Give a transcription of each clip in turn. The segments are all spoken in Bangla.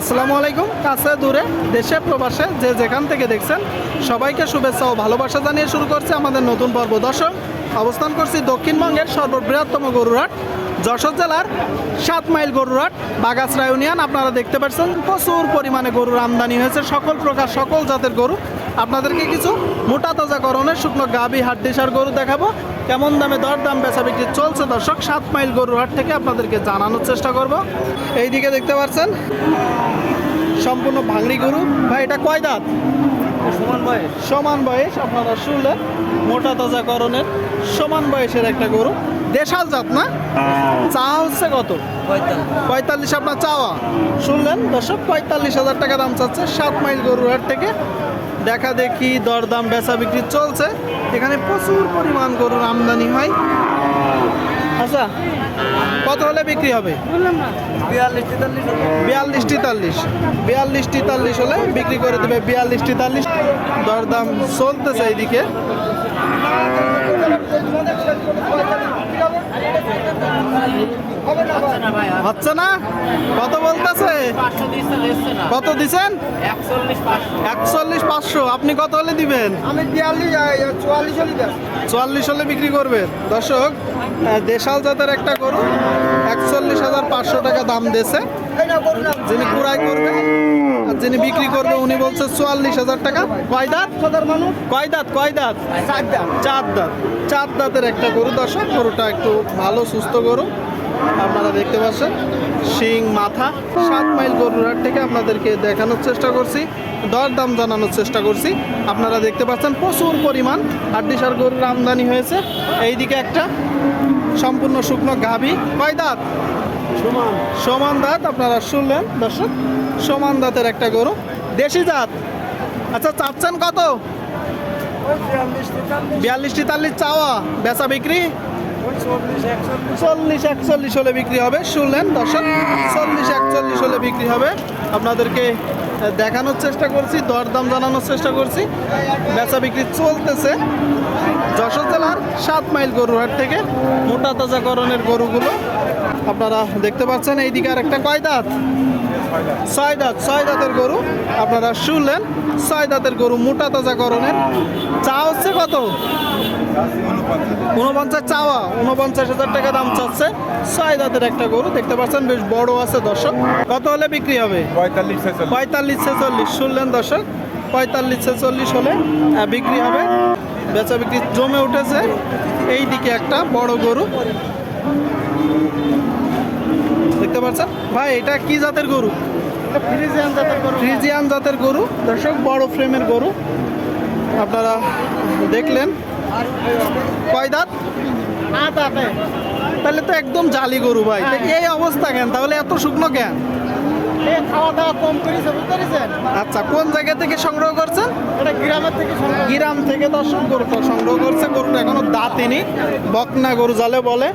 আসসালামু আলাইকুম, কাছে দূরে, দেশে, প্রবাসে, যে যেখান থেকে দেখছেন, সবাইকে শুভেচ্ছা ও ভালোবাসা জানিয়ে শুরু করছে আমাদের নতুন পর্ব। দর্শক, অবস্থান করছি দক্ষিণবঙ্গের সর্ববৃহত্তম গরুরহাট, যশোর জেলার সাত মাইল গরুরহাট বাগাসরা ইউনিয়ন। আপনারা দেখতে পাচ্ছেন, প্রচুর পরিমাণে গরুর আমদানি হয়েছে। সকল প্রকার, সকল জাতের গরু। আপনাদেরকে কিছু মোটা তাজা করণের শুকনো গাবি, হাড্ডিসার গরু দেখাবো। কেমন দামে দর দাম বেচা বিক্রি চলছে দর্শক? সাত মাইল গরুর হাট থেকে আপনাদেরকে জানানোর চেষ্টা করব। এইদিকে দেখতে পাচ্ছেন, সম্পূর্ণ ভাঙড়ি গরু। ভাই, এটা কয় দাঁত? সমান বয়স? সমান বয়স আপনারা শুনলেন মোটা তাজা করণের সমান বয়সের একটা গরু। দেশাল জাত না? চা হচ্ছে কত? পঁয়তাল্লিশ। পঁয়তাল্লিশ আপনার চাওয়া। শুনলেন দর্শক পঁয়তাল্লিশ হাজার টাকা দাম চাচ্ছে সাত মাইল গরুর হাট থেকে। দেখা দেখি দরদাম বেচা বিক্রি চলছে। এখানে প্রচুর পরিমাণ গরুর আমদানি হয়। আচ্ছা। কত হলে বিক্রি হবে? বিয়াল্লিশ তেতাল্লিশ। বিয়াল্লিশ তেতাল্লিশ হলে বিক্রি করে দেবে। বিয়াল্লিশ তেতাল্লিশ। দরদাম চলতেছে এইদিকে। হচ্ছে না? কত বলতেছে? কত দিছেন? একচল্লিশ পাঁচশো। আপনি কত হলে দিবেন? আমি বিয়াল্লিশ চুয়াল্লিশ হলি চুয়াল্লিশ হলে বিক্রি করবেন। দর্শক দেশাল জাতের একটা গরু একচল্লিশ হাজার পাঁচশো টাকা দাম দিয়েছে যিনি কুড়াই করবে আর যিনি বিক্রি করবে উনি বলছে চুয়াল্লিশ হাজার টাকা। কয় দাঁত? মানুষ। কয় দাঁত? কয় দাঁত? চার দাঁত। চার দাঁতের একটা গরু দর্শক গরুটা একটু ভালো সুস্থ গরু। আপনারা দেখতে পাচ্ছেন শিং মাথা সাত মাইল গরুর থেকে আপনাদেরকে দেখানোর চেষ্টা করছি। দর দাম জানানোর চেষ্টা করছি। আপনারা দেখতে পাচ্ছেন প্রচুর পরিমাণ হাড্ডিসার গরুর আমদানি হয়েছে। এইদিকে একটা সম্পূর্ণ শুকনো গাভী। কয় দাঁত? সমান। সমান দাঁত আপনারা শুনলেন দর্শক। সমান দাঁতের একটা গরু। দেশি জাত। আচ্ছা চাচ্ছেন কত? বিয়াল্লিশ তেতাল্লিশ চাওয়া। বেচা বিক্রি? চল্লিশ একচল্লিশ হলে বিক্রি হবে, শুনলেন দর্শক? চল্লিশ একচল্লিশ হলে বিক্রি হবে। আপনাদেরকে দেখানোর চেষ্টা করছি, দরদাম জানানোর চেষ্টা করছি। বেচা বিক্রি চলতেছে। যশোর জেলার সাত মাইল গরুহাট থেকে মোটা তাজাকরণের গরুগুলো আপনারা দেখতে পাচ্ছেন। এইদিকে আর একটা কয় দাঁত ছয় দাঁত ছয় দাঁতের গরু। আপনারা শুনলেন ছয় দাঁতের গরু মোটা তাজাকরণের। চা হচ্ছে কত? উনপঞ্চাশ চাওয়া উনপঞ্চাশ হাজার টাকা দাম চাচ্ছে ছয় দাঁতের একটা গরু দেখতে পাচ্ছেন বেশ বড় আছে দর্শক। কত হলে বিক্রি হবে? পঁয়তাল্লিশ পঁয়তাল্লিশ ছেচল্লিশ শুনলেন দর্শক? পঁয়তাল্লিশ ছেচল্লিশ হলে বিক্রি হবে। বেচা বিক্রি জমে উঠেছে। এই দিকে একটা বড় গরু। দেখতে পাচ্ছেন? ভাই এটা কি জাতের গরু? ফ্রিজিয়ান জাতের গরু। ফ্রিজিয়ান জাতের গরু। দর্শক বড় ফ্রেমের গরু। আপনারা দেখলেন। কয় দাঁত? তাহলে তো একদম জালি গরু ভাই। এই অবস্থা কেন? তাহলে এত শুকনো কেন? খাওয়া দাওয়া কম করেছে বুঝতে আচ্ছা কোন জায়গা থেকে সংগ্রহ করছেন? এটা গ্রামের থেকে সংগ্রহ গ্রাম থেকে দর্শক গরুটা সংগ্রহ করছে গরুটা এখনও দাঁতিনি। বকনা গরু জালে বলে।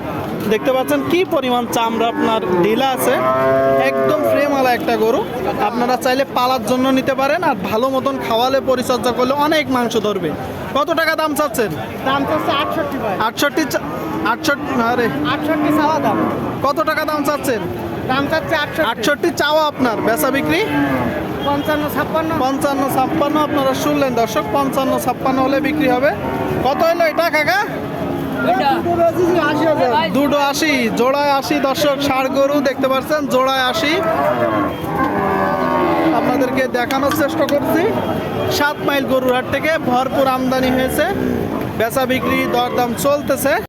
দেখতে পাচ্ছেন কি পরিমাণ চামড়া আপনার ঢিলা আছে। একদম ফ্রেমওয়ালা একটা গরু। আপনারা চাইলে পালার জন্য নিতে পারেন আর ভালো মতন খাওয়ালে পরিচর্যা করলে অনেক মাংস ধরবে। কত টাকা দাম চাচ্ছেন? দাম হচ্ছে আটষট্টি আটষট্টি আটষট্টি আরে। আটষট্টি চাওয়া দাম। কত টাকা দাম চাচ্ছেন? দাম চাচ্ছে আটষট্টি চাওয়া আপনার বেচা বিক্রি? পঞ্চান্ন ছাপ্পান্ন। পঞ্চান্ন ছাপ্পান্ন আপনারা শুনলেন দর্শক পঞ্চান্ন ছাপ্পান্ন হলে বিক্রি হবে। কত হলো এটা কাকা? দুটো আশি জোড়ায় আশি দর্শক ষাড় গরু দেখতে পাচ্ছেন জোড়ায় আশি। আপনাদেরকে দেখানোর চেষ্টা করছি। সাত মাইল গরুর হাট থেকে ভরপুর আমদানি হয়েছে। বেচা বিক্রি দরদাম চলতেছে।